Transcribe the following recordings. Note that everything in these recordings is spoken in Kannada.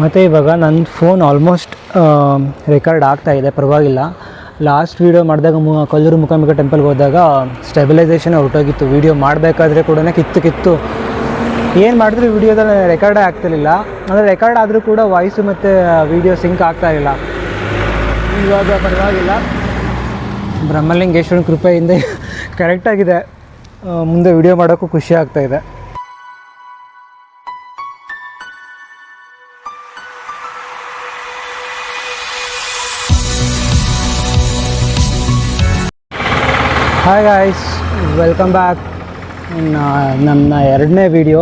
ಮತ್ತು ಇವಾಗ ನನ್ನ ಫೋನ್ ಆಲ್ಮೋಸ್ಟ್ ರೆಕಾರ್ಡ್ ಆಗ್ತಾ ಇದೆ, ಪರವಾಗಿಲ್ಲ. ಲಾಸ್ಟ್ ವೀಡಿಯೋ ಮಾಡಿದಾಗ ಮು, ಕಲ್ಲೂರು ಮುಖಾಂಬಿಕಾ ಟೆಂಪಲ್ಗೆ ಹೋದಾಗ ಸ್ಟೆಬಿಲೈಸೇಷನ್ ಹೊರಟೋಗಿತ್ತು. ವೀಡಿಯೋ ಮಾಡಬೇಕಾದ್ರೆ ಕೂಡ ಕಿತ್ತು ಕಿತ್ತು. ಏನು ಮಾಡಿದ್ರು ವೀಡಿಯೋದಲ್ಲಿ ರೆಕಾರ್ಡೇ ಆಗ್ತಿರಲಿಲ್ಲ. ಅಂದರೆ ರೆಕಾರ್ಡ್ ಆದರೂ ಕೂಡ ವಾಯ್ಸು ಮತ್ತು ವೀಡಿಯೋ ಸಿಂಕ್ ಆಗ್ತಾ ಇಲ್ಲ. ಇವಾಗ ಪರವಾಗಿಲ್ಲ. ಬ್ರಹ್ಮಲಿಂಗೇಶ್ವರನ ಕೃಪೆಯಿಂದ ಕರೆಕ್ಟಾಗಿದೆ ಮುಂದೆ ವಿಡಿಯೋ ಮಾಡೋಕ್ಕೂ ಖುಷಿ ಆಗ್ತಾ ಹಾಯ್ ಗಾಯ್ಸ್ ವೆಲ್ಕಮ್ ಬ್ಯಾಕ್ ನನ್ನ ಎರಡನೇ ವಿಡಿಯೋ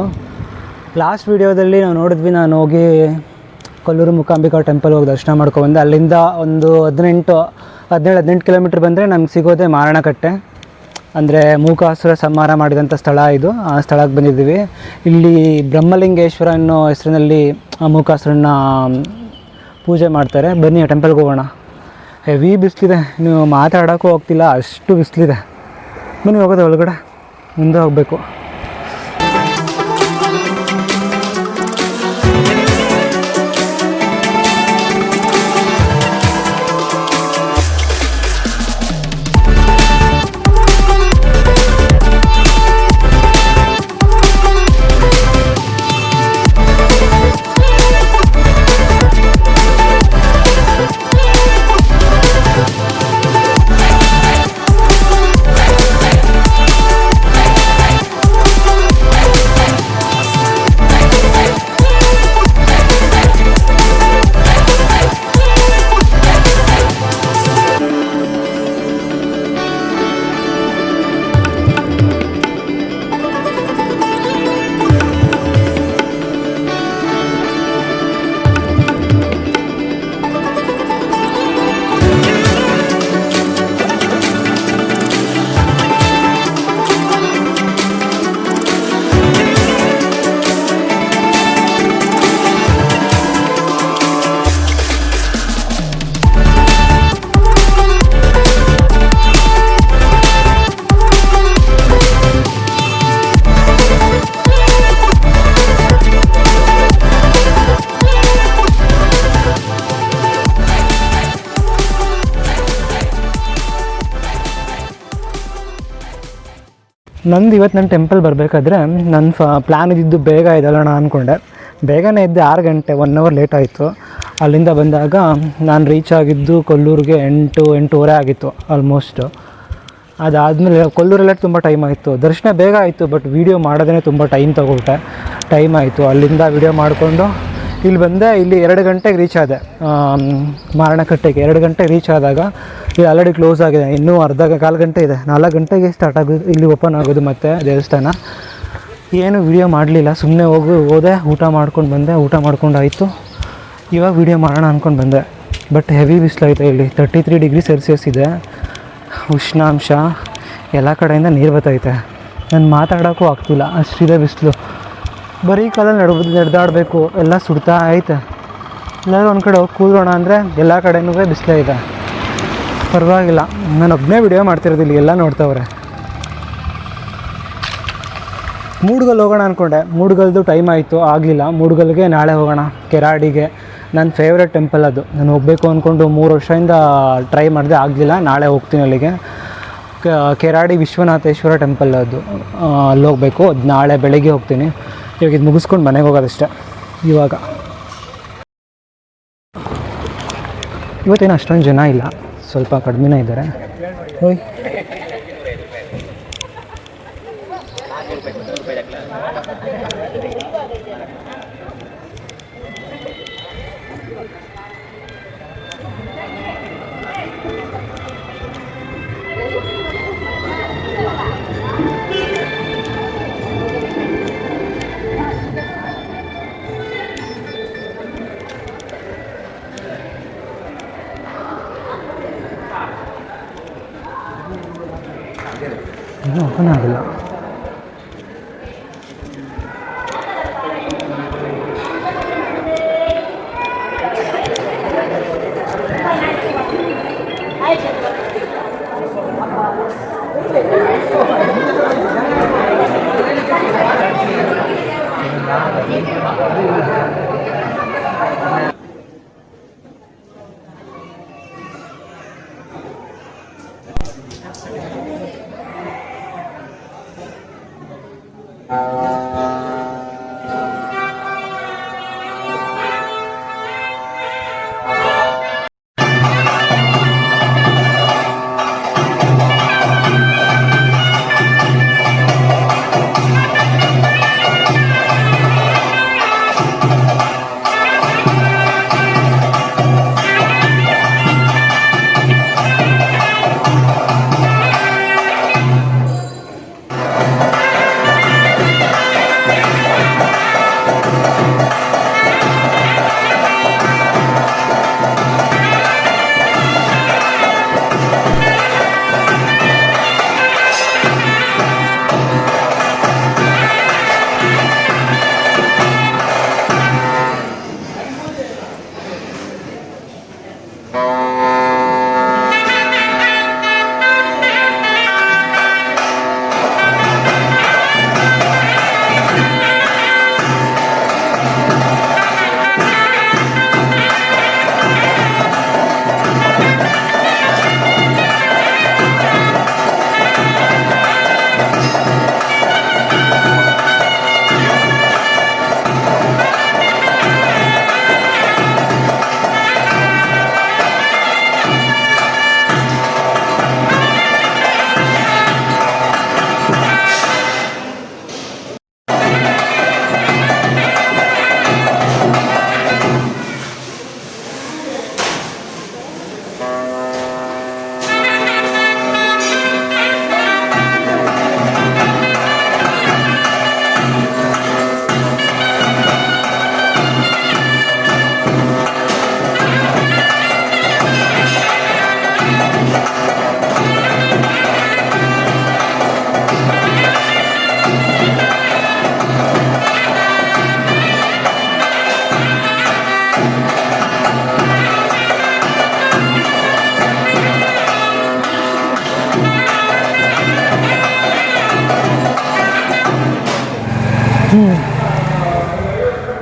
ಲಾಸ್ಟ್ ವಿಡಿಯೋದಲ್ಲಿ ನಾವು ನೋಡಿದ್ವಿ ನಾನು ಹೋಗಿ ಕೊಲ್ಲೂರು ಮುಕಾಂಬಿಕಾ ಟೆಂಪಲ್ ಹೋಗಿ ದರ್ಶನ ಮಾಡ್ಕೊಬಂದೆ ಅಲ್ಲಿಂದ ಒಂದು ಹದಿನೆಂಟು, ಹದಿನೇಳು, ಹದಿನೆಂಟು ಕಿಲೋಮೀಟ್ರ್ ಬಂದರೆ ನಮ್ಗೆ ಸಿಗೋದೆ ಮಾರಣಕಟ್ಟೆ. ಅಂದರೆ ಮೂಕಾಸುರ ಸಂಹಾರ ಮಾಡಿದಂಥ ಸ್ಥಳ ಇದು. ಆ ಸ್ಥಳಕ್ಕೆ ಬಂದಿದ್ದೀವಿ. ಇಲ್ಲಿ ಬ್ರಹ್ಮಲಿಂಗೇಶ್ವರ ಅನ್ನೋ ಹೆಸರಿನಲ್ಲಿ ಆ ಮೂಕಾಸುರನ್ನ ಪೂಜೆ ಮಾಡ್ತಾರೆ. ಬನ್ನಿ ಆ ಟೆಂಪಲ್ಗೆ ಹೋಗೋಣ. ಹೆವಿ ಬಿಸಿಲಿದೆ. ನೀವು ಮಾತಾಡೋಕ್ಕೂ ಹೋಗ್ತಿಲ್ಲ, ಅಷ್ಟು ಬಿಸಿಲಿದೆ. ಬನ್ನಿ ಹೋಗೋದು ಒಳಗಡೆ ಮುಂದೆ ಹೋಗಬೇಕು. ನಂದು ಇವತ್ತು ನನ್ನ ಟೆಂಪಲ್ ಬರಬೇಕಾದ್ರೆ ನನ್ನ ಫ ಪ್ಲ್ಯಾನ್ ಇದ್ದಿದ್ದು ಬೇಗ ಇದಲ್ಲಣ್ಣ ಅಂದ್ಕೊಂಡೆ ಬೇಗನೆ ಇದ್ದೆ ಆರು ಗಂಟೆ ಒನ್ ಅವರ್ ಲೇಟ್ ಆಯಿತು. ಅಲ್ಲಿಂದ ಬಂದಾಗ ನಾನು ರೀಚ್ ಆಗಿದ್ದು ಕೊಲ್ಲೂರಿಗೆ ಎಂಟು, ಎಂಟೂವರೆ ಆಗಿತ್ತು ಆಲ್ಮೋಸ್ಟು ಅದಾದಮೇಲೆ ಕೊಲ್ಲೂರಲ್ಲೇ ತುಂಬ ಟೈಮ್ ಆಯಿತು. ದರ್ಶನ ಬೇಗ ಆಯಿತು ಬಟ್ ವೀಡಿಯೋ ಮಾಡೋದೇ ತುಂಬ ಟೈಮ್ ತೊಗೊಬಿಟ್ಟೆ ಟೈಮ್ ಆಯಿತು. ಅಲ್ಲಿಂದ ವೀಡಿಯೋ ಮಾಡಿಕೊಂಡು ಇಲ್ಲಿ ಬಂದೆ, ಇಲ್ಲಿ ಎರಡು ಗಂಟೆಗೆ ರೀಚ್ ಆದೆ. ಮಾರಣಕಟ್ಟೆಗೆ ಎರಡು ಗಂಟೆಗೆ ರೀಚ್ ಆದಾಗ ಇಲ್ಲಿ ಆಲ್ರೆಡಿ ಕ್ಲೋಸ್ ಆಗಿದೆ. ಇನ್ನೂ ಅರ್ಧ ಕಾಲು ಗಂಟೆ ಇದೆ. ನಾಲ್ಕು ಗಂಟೆಗೆ ಸ್ಟಾರ್ಟ್ ಆಗೋದು, ಇಲ್ಲಿ ಓಪನ್ ಆಗೋದು ಮತ್ತೆ ದೇವಸ್ಥಾನ. ಏನು ವಿಡಿಯೋ ಮಾಡಲಿಲ್ಲ. ಸುಮ್ಮನೆ ಹೋಗಿ, ಹೋದೆ, ಊಟ ಮಾಡ್ಕೊಂಡು ಬಂದೆ. ಊಟ ಮಾಡ್ಕೊಂಡು ಆಯಿತು. ಇವಾಗ ವಿಡಿಯೋ ಮಾಡೋಣ ಅಂದ್ಕೊಂಡು ಬಂದೆ. ಬಟ್ ಹೆವಿ ಬಿಸಿಲೈತೆ ಇಲ್ಲಿ. ತರ್ಟಿ ತ್ರೀ ಡಿಗ್ರಿ ಸೆಲ್ಸಿಯಸ್ ಇದೆ. ಉಷ್ಣಾಂಶ ಎಲ್ಲ ಕಡೆಯಿಂದ ನೀರು ಬರ್ತೈತೆ ನಾನು ಮಾತಾಡೋಕ್ಕೂ ಆಗ್ತಿಲ್ಲ. ಅಷ್ಟಿದೆ ಬಿಸಿಲು. ಬರೀ ಕಾಲಲ್ಲಿ ನಡ್ ನಡೆದಾಡಬೇಕು, ಎಲ್ಲ ಸುಡ್ತಾ ಐತೆ. ಎಲ್ಲರೂ ಒಂದು ಕಡೆ ಹೋಗಿ ಕೂರೋಣ ಅಂದರೆ ಎಲ್ಲ ಕಡೆನೂ ಬಿಸಿಲೇ ಇದೆ. ಪರವಾಗಿಲ್ಲ. ನಾನು ಒಬ್ಬನೇ ವಿಡಿಯೋ ಮಾಡ್ತಿರೋದು ಇಲ್ಲಿ ಎಲ್ಲ ನೋಡ್ತಾವ್ರೆ. ಮೂಡ್ಗಲ್ ಹೋಗೋಣ ಅಂದ್ಕೊಂಡೆ ಮೂಡ್ಗಲ್ದು ಟೈಮ್ ಆಯಿತು, ಆಗಲಿಲ್ಲ. ಮೂಡ್ಗಲ್ಗೆ ನಾಳೆ ಹೋಗೋಣ, ಕೆರಾಡಿಗೆ. ನನ್ನ ಫೇವ್ರೆಟ್ ಟೆಂಪಲ್ ಅದು. ನಾನು ಹೋಗಬೇಕು ಅಂದ್ಕೊಂಡು ಮೂರು ವರ್ಷದಿಂದ ಟ್ರೈ ಮಾಡಿದೆ ಆಗಲಿಲ್ಲ, ನಾಳೆ ಹೋಗ್ತೀನಿ ಅಲ್ಲಿಗೆ. ಕೆರಾಡಿ ವಿಶ್ವನಾಥೇಶ್ವರ ಟೆಂಪಲ್ ಅದು. ಅಲ್ಲಿ ಹೋಗಬೇಕು ನಾಳೆ ಬೆಳಗ್ಗೆ ಹೋಗ್ತೀನಿ. ಇವಾಗ ಇದು ಮುಗಿಸ್ಕೊಂಡು ಮನೆಗೆ ಹೋಗೋದಷ್ಟೇ ಇವಾಗ. ಇವತ್ತೇನು ಅಷ್ಟೊಂದು ಜನ ಇಲ್ಲ ಸ್ವಲ್ಪ ಕಡಿಮೆನೇ ಇದ್ದಾರೆ. ಹೋಯ್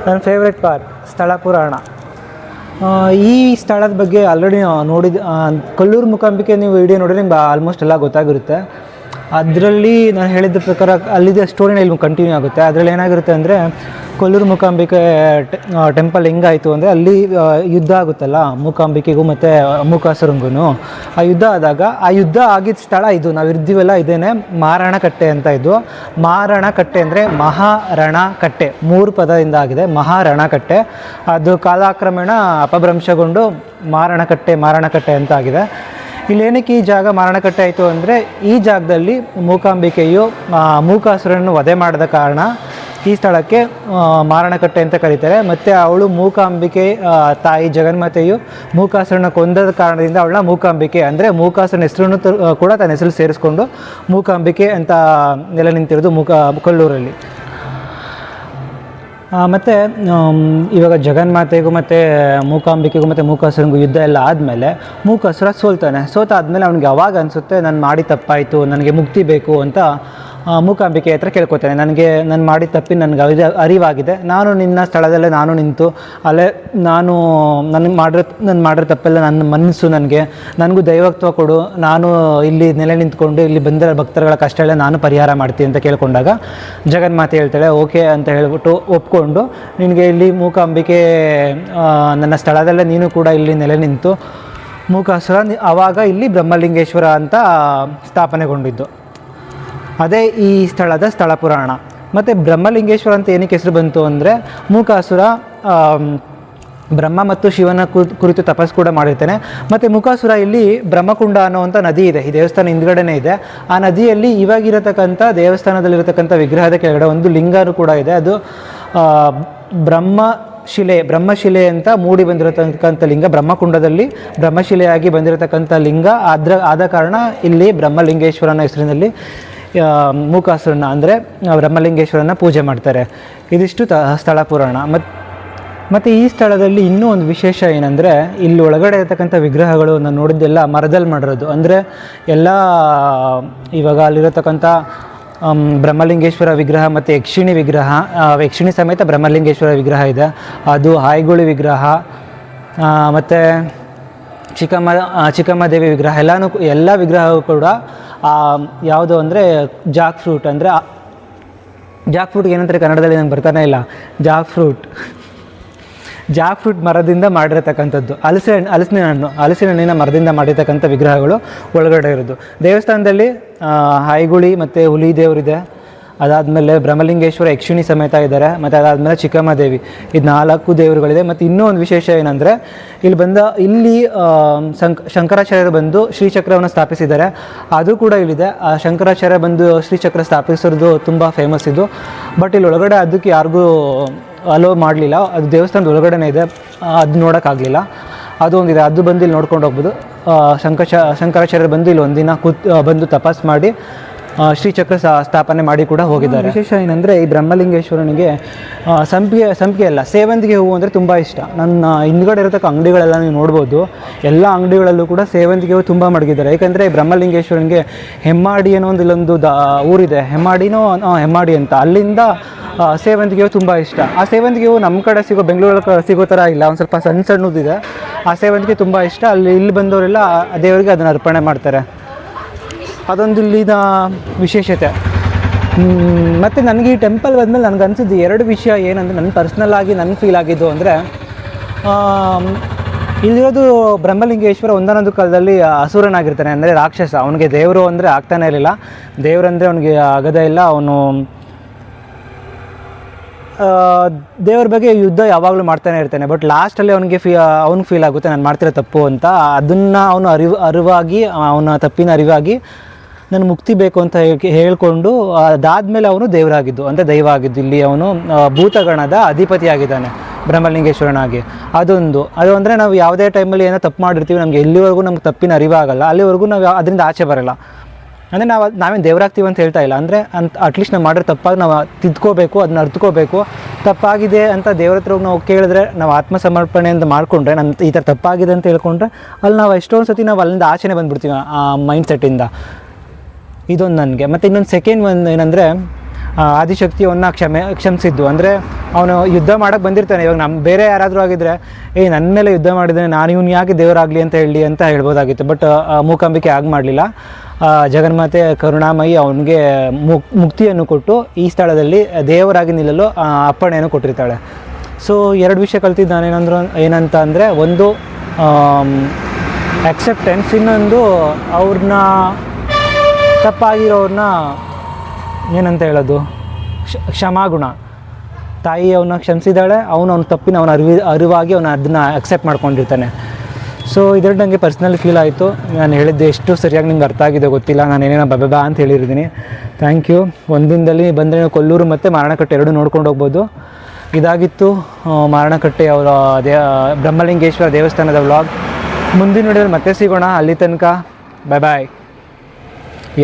ನನ್ನ ಫೇವ್ರೆಟ್ ಪಾರ್ಕ್ ಸ್ಥಳ ಪುರಾಣ. ಈ ಸ್ಥಳದ ಬಗ್ಗೆ ಆಲ್ರೆಡಿ ನೋಡಿದ ಕಲ್ಲೂರು ಮುಖಾಂಬಿಕೆ ನೀವು ವಿಡಿಯೋ ನೋಡಿದ್ರೆ ನಿಮ್ಗೆ ಆಲ್ಮೋಸ್ಟ್ ಎಲ್ಲ ಗೊತ್ತಾಗಿರುತ್ತೆ. ಅದರಲ್ಲಿ ನಾನು ಹೇಳಿದ ಪ್ರಕಾರ ಅಲ್ಲಿದೆ ಸ್ಟೋರಿನ ಇಲ್ಲಿ ಕಂಟಿನ್ಯೂ ಆಗುತ್ತೆ. ಅದರಲ್ಲಿ ಏನಾಗಿರುತ್ತೆ ಅಂದರೆ, ಕೊಲ್ಲೂರು ಮೂಕಾಂಬಿಕೆ ಟೆಂಪಲ್ ಹೆಂಗಾಯಿತು ಅಂದರೆ ಅಲ್ಲಿ ಯುದ್ಧ ಆಗುತ್ತಲ್ಲ, ಮೂಕಾಂಬಿಕೆಗೂ ಮತ್ತು ಮೂಕಾಸುರಂಗೂ ಆ ಯುದ್ಧ ಆದಾಗ, ಆ ಯುದ್ಧ ಆಗಿದ್ದ ಸ್ಥಳ ಇದು. ನಾವು ಇರ್ತೀವಲ್ಲ ಇದೇನೆ ಮಾರಣಕಟ್ಟೆ ಅಂತ ಇದು. ಮಾರಣಕಟ್ಟೆ ಅಂದರೆ ಮಹಾರಣಕಟ್ಟೆ. ಮೂರು ಪದದಿಂದ ಆಗಿದೆ, ಮಹಾರಣಕಟ್ಟೆ. ಅದು ಕಾಲಾಕ್ರಮೇಣ ಅಪಭ್ರಂಶಗೊಂಡು ಮಾರಣಕಟ್ಟೆ ಮಾರಣಕಟ್ಟೆ ಅಂತ ಆಗಿದೆ. ಇಲ್ಲಿ ಏನಕ್ಕೆ ಈ ಜಾಗ ಮಾರಣಕಟ್ಟೆ ಆಯಿತು ಅಂದರೆ ಈ ಜಾಗದಲ್ಲಿ ಮೂಕಾಂಬಿಕೆಯು ಮೂಕಾಸುರನ್ನು ವಧೆ ಮಾಡಿದ ಕಾರಣ ಈ ಸ್ಥಳಕ್ಕೆ ಮಾರಣಕಟ್ಟೆ ಅಂತ ಕರೀತಾರೆ. ಮತ್ತು ಅವಳು ಮೂಕಾಂಬಿಕೆ ತಾಯಿ ಜಗನ್ಮಾತೆಯು ಮೂಕಾಸುರನ ಕೊಂದದ ಕಾರಣದಿಂದ ಅವಳನ್ನ ಮೂಕಾಂಬಿಕೆ, ಅಂದರೆ ಮೂಕಾಸುರನ ಹೆಸರನ್ನು ಕೂಡ ತನ್ನ ಹೆಸರು ಸೇರಿಸ್ಕೊಂಡು ಮೂಕಾಂಬಿಕೆ ಅಂತ ನೆಲೆ ನಿಂತಿರೋದು ಮೂಕ, ಕೊಲ್ಲೂರಲ್ಲಿ. ಮತ್ತು ಇವಾಗ ಜಗನ್ಮಾತೆಗೂ ಮತ್ತು ಮೂಕಾಂಬಿಕೆಗೂ ಮತ್ತು ಮೂಕಾಸುರಂಗೂ ಯುದ್ಧ ಎಲ್ಲ ಆದಮೇಲೆ ಮೂಕಾಸುರ ಸೋಲ್ತಾನೆ. ಸೋತಾದ್ಮೇಲೆ ಅವನಿಗೆ ಅವಾಗ ಅನಿಸುತ್ತೆ, ನಾನು ಮಾಡಿ ತಪ್ಪಾಯಿತು, ನನಗೆ ಮುಕ್ತಿ ಬೇಕು ಅಂತ ಮೂಕಾಂಬಿಕೆ ಹತ್ರ ಕೇಳ್ಕೊತೇನೆ. ನನಗೆ, ನಾನು ಮಾಡಿ ತಪ್ಪಿ ನನಗೆ ಅರಿವು, ಅರಿವಾಗಿದೆ. ನಾನು ನಿನ್ನ ಸ್ಥಳದಲ್ಲೇ ನಾನು ನಿಂತು, ಅಲ್ಲೇ ನಾನು ನನಗೆ ಮಾಡಿರೋ, ನಾನು ಮಾಡಿರೋ ತಪ್ಪೆಲ್ಲ ನನ್ನ ಮನಸ್ಸು ನನಗೆ, ನನಗೂ ದೈವತ್ವ ಕೊಡು. ನಾನು ಇಲ್ಲಿ ನೆಲೆ ನಿಂತ್ಕೊಂಡು ಇಲ್ಲಿ ಬಂದಿರೋ ಭಕ್ತರುಗಳ ಕಷ್ಟ ಎಲ್ಲ ನಾನು ಪರಿಹಾರ ಮಾಡ್ತೀನಿ ಅಂತ ಕೇಳ್ಕೊಂಡಾಗ ಜಗನ್ಮಾತೆ ಹೇಳ್ತಾಳೆ, ಓಕೆ ಅಂತ ಹೇಳ್ಬಿಟ್ಟು ಒಪ್ಕೊಂಡು, ನಿನಗೆ ಇಲ್ಲಿ ಮೂಕಾಂಬಿಕೆ ನನ್ನ ಸ್ಥಳದಲ್ಲೇ ನೀನು ಕೂಡ ಇಲ್ಲಿ ನೆಲೆ ನಿಂತು, ಮೂಕಾಸುರ ಆವಾಗ ಇಲ್ಲಿ ಬ್ರಹ್ಮಲಿಂಗೇಶ್ವರ ಅಂತ ಸ್ಥಾಪನೆಗೊಂಡಿದ್ದು. ಅದೇ ಈ ಸ್ಥಳದ ಸ್ಥಳ ಪುರಾಣ. ಮತ್ತು ಬ್ರಹ್ಮಲಿಂಗೇಶ್ವರ ಅಂತ ಏನಕ್ಕೆ ಹೆಸರು ಬಂತು ಅಂದರೆ, ಮೂಕಾಸುರ ಬ್ರಹ್ಮ ಮತ್ತು ಶಿವನ ಕುರಿತು ತಪಸ್ಸು ಕೂಡ ಮಾಡಿರ್ತೇನೆ. ಮತ್ತು ಮುಖಾಸುರ ಇಲ್ಲಿ ಬ್ರಹ್ಮಕುಂಡ ಅನ್ನೋವಂಥ ನದಿ ಇದೆ. ಈ ದೇವಸ್ಥಾನ ಹಿಂದ್ಗಡೆನೇ ಇದೆ. ಆ ನದಿಯಲ್ಲಿ ಇವಾಗಿರತಕ್ಕಂಥ ದೇವಸ್ಥಾನದಲ್ಲಿರತಕ್ಕಂಥ ವಿಗ್ರಹದ ಕೆಳಗಡೆ ಒಂದು ಲಿಂಗನೂ ಕೂಡ ಇದೆ. ಅದು ಬ್ರಹ್ಮ ಶಿಲೆ ಬ್ರಹ್ಮಶಿಲೆ ಅಂತ ಮೂಡಿ ಬಂದಿರತಕ್ಕಂಥ ಲಿಂಗ. ಬ್ರಹ್ಮಕುಂಡದಲ್ಲಿ ಬ್ರಹ್ಮಶಿಲೆಯಾಗಿ ಬಂದಿರತಕ್ಕಂಥ ಲಿಂಗ. ಆದ್ರ, ಆದ ಕಾರಣ ಇಲ್ಲಿ ಬ್ರಹ್ಮಲಿಂಗೇಶ್ವರನ ಹೆಸರಿನಲ್ಲಿ ಮೂಕಾಸುರನ ಅಂದರೆ ಬ್ರಹ್ಮಲಿಂಗೇಶ್ವರನ ಪೂಜೆ ಮಾಡ್ತಾರೆ. ಇದಿಷ್ಟು ತ, ಸ್ಥಳ ಪುರಾಣ. ಮತ್ತು ಮತ್ತು ಈ ಸ್ಥಳದಲ್ಲಿ ಇನ್ನೂ ಒಂದು ವಿಶೇಷ ಏನಂದರೆ, ಇಲ್ಲಿ ಒಳಗಡೆ ಇರತಕ್ಕಂಥ ವಿಗ್ರಹಗಳು ನಾನು ನೋಡಿದ್ದೆಲ್ಲ ಮರದಲ್ಲಿ ಮಾಡಿರೋದು. ಅಂದರೆ, ಎಲ್ಲ, ಇವಾಗ ಅಲ್ಲಿರತಕ್ಕಂಥ ಬ್ರಹ್ಮಲಿಂಗೇಶ್ವರ ವಿಗ್ರಹ ಮತ್ತು ಯಕ್ಷಿಣಿ ವಿಗ್ರಹ ಯಕ್ಷಿಣಿ ಸಮೇತ ಬ್ರಹ್ಮಲಿಂಗೇಶ್ವರ ವಿಗ್ರಹ ಇದೆ. ಅದು ಹಾಯ್ಗುಳಿ ವಿಗ್ರಹ ಮತ್ತು ಚಿಕ್ಕಮ್ಮ ಚಿಕ್ಕಮ್ಮ ದೇವಿ ವಿಗ್ರಹ, ಎಲ್ಲನೂ, ಎಲ್ಲ ವಿಗ್ರಹವು ಕೂಡ ಯಾವುದು ಅಂದರೆ ಜಾಕ್ ಫ್ರೂಟ್ ಅಂದರೆ ಜಾಕ್ ಫ್ರೂಟ್ಗೆ ಏನಂತಾರೆ ಕನ್ನಡದಲ್ಲಿ ನಂಗೆ ಬರ್ತಾನೆ ಇಲ್ಲ. Jack fruit. ಜಾಕ್ ಫ್ರೂಟ್ ಮರದಿಂದ ಮಾಡಿರತಕ್ಕಂಥದ್ದು. ಹಲಸಿನ ಹಣ್ಣು ಹಲಸಿನ ಹಣ್ಣು ಹಲಸಿನ ಹಣ್ಣಿನ ಮರದಿಂದ ಮಾಡಿರ್ತಕ್ಕಂಥ ವಿಗ್ರಹಗಳು ಒಳಗಡೆ ಇರೋದು. ದೇವಸ್ಥಾನದಲ್ಲಿ ಹಾಯ್ಗುಳಿ ಮತ್ತು ಹುಲಿ ದೇವರಿದೆ. ಅದಾದಮೇಲೆ ಬ್ರಹ್ಮಲಿಂಗೇಶ್ವರ ಯಕ್ಷಿಣಿ ಸಮೇತ ಇದ್ದಾರೆ, ಮತ್ತು ಅದಾದಮೇಲೆ ಚಿಕ್ಕಮ್ಮ ದೇವಿ ಇದು ನಾಲ್ಕು ದೇವರುಗಳಿದೆ. ಮತ್ತು ಇನ್ನೂ ಒಂದು ವಿಶೇಷ ಏನಂದರೆ, ಇಲ್ಲಿ ಬಂದ, ಇಲ್ಲಿ ಶಂಕ, ಶಂಕರಾಚಾರ್ಯರು ಬಂದು ಶ್ರೀಚಕ್ರವನ್ನು ಸ್ಥಾಪಿಸಿದ್ದಾರೆ. ಅದು ಕೂಡ ಇಲ್ಲಿದೆ. ಆ ಶಂಕರಾಚಾರ್ಯ ಬಂದು ಶ್ರೀಚಕ್ರ ಸ್ಥಾಪಿಸಿರೋದು ತುಂಬ ಫೇಮಸ್ ಇದು. ಬಟ್ ಇಲ್ಲಿ ಒಳಗಡೆ ಅದಕ್ಕೆ ಯಾರಿಗೂ ಅಲೋ ಮಾಡಲಿಲ್ಲ. ಅದು ದೇವಸ್ಥಾನದ ಒಳಗಡೆ ಇದೆ. ಅದು ನೋಡೋಕ್ಕಾಗಲಿಲ್ಲ. ಅದು ಒಂದಿದೆ. ಅದು ಬಂದು ಇಲ್ಲಿ ನೋಡ್ಕೊಂಡು ಹೋಗ್ಬೋದು. ಶಂಕರ ಶಂಕರಚ ಶಂಕರಾಚಾರ್ಯರು ಬಂದು ಇಲ್ಲಿ ಒಂದಿನ ಕೂತ್ ಬಂದು ತಪಾಸ್ ಮಾಡಿ ಶ್ರೀಚಕ್ರ ಸ್ಥಾಪನೆ ಮಾಡಿ ಕೂಡ ಹೋಗಿದ್ದಾರೆ. ವಿಶೇಷ ಏನಂದರೆ ಈ ಬ್ರಹ್ಮಲಿಂಗೇಶ್ವರನಿಗೆ ಸಂಪಿಗೆ ಸಂಪಿಗೆ ಅಲ್ಲ, ಸೇವಂತಿಗೆ ಹೂವು ಅಂದರೆ ತುಂಬ ಇಷ್ಟ. ನನ್ನ ಹಿಂದ್ಗಡೆ ಇರತಕ್ಕ ಅಂಗಡಿಗಳೆಲ್ಲ ನೀವು ನೋಡ್ಬೋದು. ಎಲ್ಲ ಅಂಗಡಿಗಳಲ್ಲೂ ಕೂಡ ಸೇವಂತಿಗೆ ಹೂವು ತುಂಬ ಮಡಗಿದ್ದಾರೆ. ಯಾಕಂದ್ರೆ ಬ್ರಹ್ಮಲಿಂಗೇಶ್ವರನಿಗೆ ಹೆಮ್ಮಾಡಿ ಅನ್ನೋ ಒಂದು ಇಲ್ಲೊಂದು ದ, ಊರಿದೆ. ಹೆಮ್ಮಾಡಿನೋ ಹೆಮ್ಮಾಡಿ ಅಂತ. ಅಲ್ಲಿಂದ ಸೇವಂತಿಗೆ ಹೂವು ತುಂಬ ಇಷ್ಟ. ಆ ಸೇವಂತಿಗೆ ಹೂವು ನಮ್ಮ ಕಡೆ ಸಿಗೋ, ಬೆಂಗಳೂರಲ್ಲಿ ಸಿಗೋ ಥರ ಇಲ್ಲ. ಒಂದು ಸ್ವಲ್ಪ ಸಣ್ಣ ಸಣ್ಣದಿದೆ. ಆ ಸೇವಂತಿಗೆ ತುಂಬ ಇಷ್ಟ. ಅಲ್ಲಿ, ಇಲ್ಲಿ ಬಂದವರೆಲ್ಲ ದೇವರಿಗೆ ಅದನ್ನು ಅರ್ಪಣೆ ಮಾಡ್ತಾರೆ. ಅದೊಂದು ಇಲ್ಲಿನ ವಿಶೇಷತೆ. ಮತ್ತು ನನಗೆ ಈ ಟೆಂಪಲ್ ಬಂದಮೇಲೆ ನನಗೆ ಅನಿಸಿದ್ದು ಎರಡು ವಿಷಯ ಏನಂದರೆ ನನ್ನ ಪರ್ಸ್ನಲ್ ಆಗಿ ಫೀಲ್ ಆಗಿದ್ದು ಅಂದರೆ ಇಲ್ಲಿರೋದು ಬ್ರಹ್ಮಲಿಂಗೇಶ್ವರ ಒಂದಾನೊಂದು ಕಾಲದಲ್ಲಿ ಅಸುರನಾಗಿರ್ತಾನೆ ಅಂದರೆ ರಾಕ್ಷಸ. ಅವನಿಗೆ ದೇವರು ಅಂದರೆ ಆಗ್ತಾನೆ ಇರಲಿಲ್ಲ. ದೇವರಂದರೆ ಅವನಿಗೆ ಆಗದೇ ಇಲ್ಲ. ಅವನು ದೇವ್ರ ಬಗ್ಗೆ ಯುದ್ಧ ಯಾವಾಗಲೂ ಮಾಡ್ತಾನೆ ಇರ್ತಾನೆ. ಬಟ್ ಲಾಸ್ಟಲ್ಲಿ ಅವನಿಗೆ ಫೀ ಅವ್ನಿಗೆ ಫೀಲ್ ಆಗುತ್ತೆ, ನಾನು ಮಾಡ್ತಿರೋ ತಪ್ಪು ಅಂತ. ಅದನ್ನು ಅವನು ಅರಿವು, ಅರಿವಾಗಿ, ಅವನ ತಪ್ಪಿನ ಅರಿವಾಗಿ ನಾನು ಮುಕ್ತಿ ಬೇಕು ಅಂತ ಹೇಳ್ಕೆ- ಹೇಳ್ಕೊಂಡು ಅದಾದಮೇಲೆ ಅವನು ದೇವರಾಗಿದ್ದು. ಅಂದರೆ ದೈವ ಆಗಿದ್ದು ಇಲ್ಲಿ ಅವನು ಭೂತಗಣದ ಅಧಿಪತಿಯಾಗಿದ್ದಾನೆ, ಬ್ರಹ್ಮಲಿಂಗೇಶ್ವರನಾಗಿ. ಅದೊಂದು. ಅದು ಅಂದರೆ ನಾವು ಯಾವುದೇ ಟೈಮಲ್ಲಿ ಏನೋ ತಪ್ಪು ಮಾಡಿರ್ತೀವಿ, ನಮಗೆ ಎಲ್ಲಿವರೆಗೂ ನಮ್ಗೆ ತಪ್ಪಿನ ಅರಿವಾಗಲ್ಲ. ಅಲ್ಲಿವರೆಗೂ ನಾವು ಅದರಿಂದ ಆಚೆ ಬರಲ್ಲ. ಅಂದರೆ ನಾವು ನಾವೇನು ದೇವರಾಗ್ತೀವಿ ಅಂತ ಹೇಳ್ತಾ ಇಲ್ಲ. ಅಂದರೆ ಅಂತ ಅಟ್ಲೀಸ್ಟ್ ನಾವು ಮಾಡಿರೋ ತಪ್ಪಾಗಿ ನಾವು ತಿದ್ಕೋಬೇಕು ಅದನ್ನ ಅರ್ತ್ಕೋಬೇಕು. ತಪ್ಪಾಗಿದೆ ಅಂತ ದೇವ್ರ ಹತ್ರ ಹೋಗಿ ನಾವು ಕೇಳಿದ್ರೆ, ನಾವು ಆತ್ಮಸಮರ್ಪಣೆಯಿಂದ ಮಾಡಿಕೊಂಡ್ರೆ ನನ್ನ ಈ ಥರ ತಪ್ಪಾಗಿದೆ ಅಂತ ಹೇಳ್ಕೊಂಡ್ರೆ, ಅಲ್ಲಿ ನಾವು ಎಷ್ಟೊಂದು ಸತಿ ನಾವು ಅಲ್ಲಿಂದ ಆಚೆನೆ ಬಂದುಬಿಡ್ತೀವಿ, ಆ ಮೈಂಡ್ ಸೆಟ್ಟಿಂದ ಇದೊಂದು ನನಗೆ. ಮತ್ತು ಇನ್ನೊಂದು ಸೆಕೆಂಡ್ ಒಂದು ಏನಂದರೆ ಆದಿಶಕ್ತಿಯವನ್ನ ಕ್ಷಮೆ, ಕ್ಷಮಿಸಿದ್ದು. ಅಂದರೆ ಅವನು ಯುದ್ಧ ಮಾಡೋಕ್ಕೆ ಬಂದಿರ್ತಾನೆ. ಇವಾಗ ನಮ್ಮ ಬೇರೆ ಯಾರಾದರೂ ಆಗಿದ್ದರೆ ಏ ನನ್ನ ಮೇಲೆ ಯುದ್ಧ ಮಾಡಿದ್ದಾನೆ ನಾನು ಇವನು ಯಾಕೆ ದೇವರಾಗಲಿ ಅಂತ ಹೇಳಿ ಅಂತ ಹೇಳ್ಬೋದಾಗಿತ್ತು. ಬಟ್ ಮೂಕಾಂಬಿಕೆ ಆಗ ಮಾಡಲಿಲ್ಲ. ಜಗನ್ಮಾತೆ ಕರುಣಾಮಯಿ ಅವನಿಗೆ ಮುಕ್ ಮುಕ್ತಿಯನ್ನು ಕೊಟ್ಟು ಈ ಸ್ಥಳದಲ್ಲಿ ದೇವರಾಗಿ ನಿಲ್ಲಲು ಅಪ್ಪಣೆಯನ್ನು ಕೊಟ್ಟಿರ್ತಾಳೆ. ಸೊ ಎರಡು ವಿಷಯ ಕಲ್ತಿದ್ದಾನೆ ಏನಂದ್ರೆ, ಏನಂತ ಅಂದರೆ, ಒಂದು ಆಕ್ಸೆಪ್ಟೆನ್ಸ್ ಇನ್ನೊಂದು ಅವ್ರನ್ನ ತಪ್ಪಾಗಿರೋರನ್ನ ಏನಂತ ಹೇಳೋದು? ಕ್ಷ- ಕ್ಷಮಾಗುಣ. ತಾಯಿ ಅವನ್ನ ಕ್ಷಮಿಸಿದಾಳೆ ಅವನು ಅವ್ನ ತಪ್ಪಿನ ಅವನ ಅರಿವಿ, ಅರಿವಾಗಿ ಅವನು ಅದನ್ನ ಅಕ್ಸೆಪ್ಟ್ ಮಾಡ್ಕೊಂಡಿರ್ತಾನೆ. ಸೊ ಇದರಲ್ಲಿ ನನಗೆ ಪರ್ಸ್ನಲ್ ಫೀಲ್ ಆಯಿತು. ನಾನು ಹೇಳಿದ್ದು ಎಷ್ಟು ಸರಿಯಾಗಿ ನಿಮ್ಗೆ ಅರ್ಥ ಆಗಿದೆ ಗೊತ್ತಿಲ್ಲ. ನಾನು ಏನೇನೋ ಬಾ ಅಂತ ಹೇಳಿರ್ತೀನಿ. ಥ್ಯಾಂಕ್ ಯು ಒಂದಿನದಲ್ಲಿ ಬಂದರೆ ಕೊಲ್ಲೂರು ಮತ್ತು ಮಾರಣಕಟ್ಟೆ ಎರಡು ನೋಡ್ಕೊಂಡು ಹೋಗ್ಬೋದು. ಇದಾಗಿತ್ತು ಮಾರಣಕಟ್ಟೆ ಅವರ ದೇ, ಬ್ರಹ್ಮಲಿಂಗೇಶ್ವರ ದೇವಸ್ಥಾನದ ವ್ಲಾಗ್ ಮುಂದಿನ ವಿಡಿಯೋದಲ್ಲಿ ಮತ್ತೆ ಸಿಗೋಣ. ಅಲ್ಲಿ ತನಕ ಬಾಯ್ ಬಾಯ್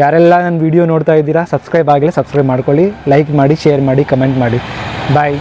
ಯಾರೆಲ್ಲ ನನ್ನ ವಿಡಿಯೋ ನೋಡ್ತಾ ಇದ್ದೀರಾ ಸಬ್ಸ್ಕ್ರೈಬ್ ಆಗಲಿ ಸಬ್ಸ್ಕ್ರೈಬ್ ಮಾಡ್ಕೊಳ್ಳಿ ಲೈಕ್ ಮಾಡಿ ಶೇರ್ ಮಾಡಿ ಕಮೆಂಟ್ ಮಾಡಿ. ಬಾಯ್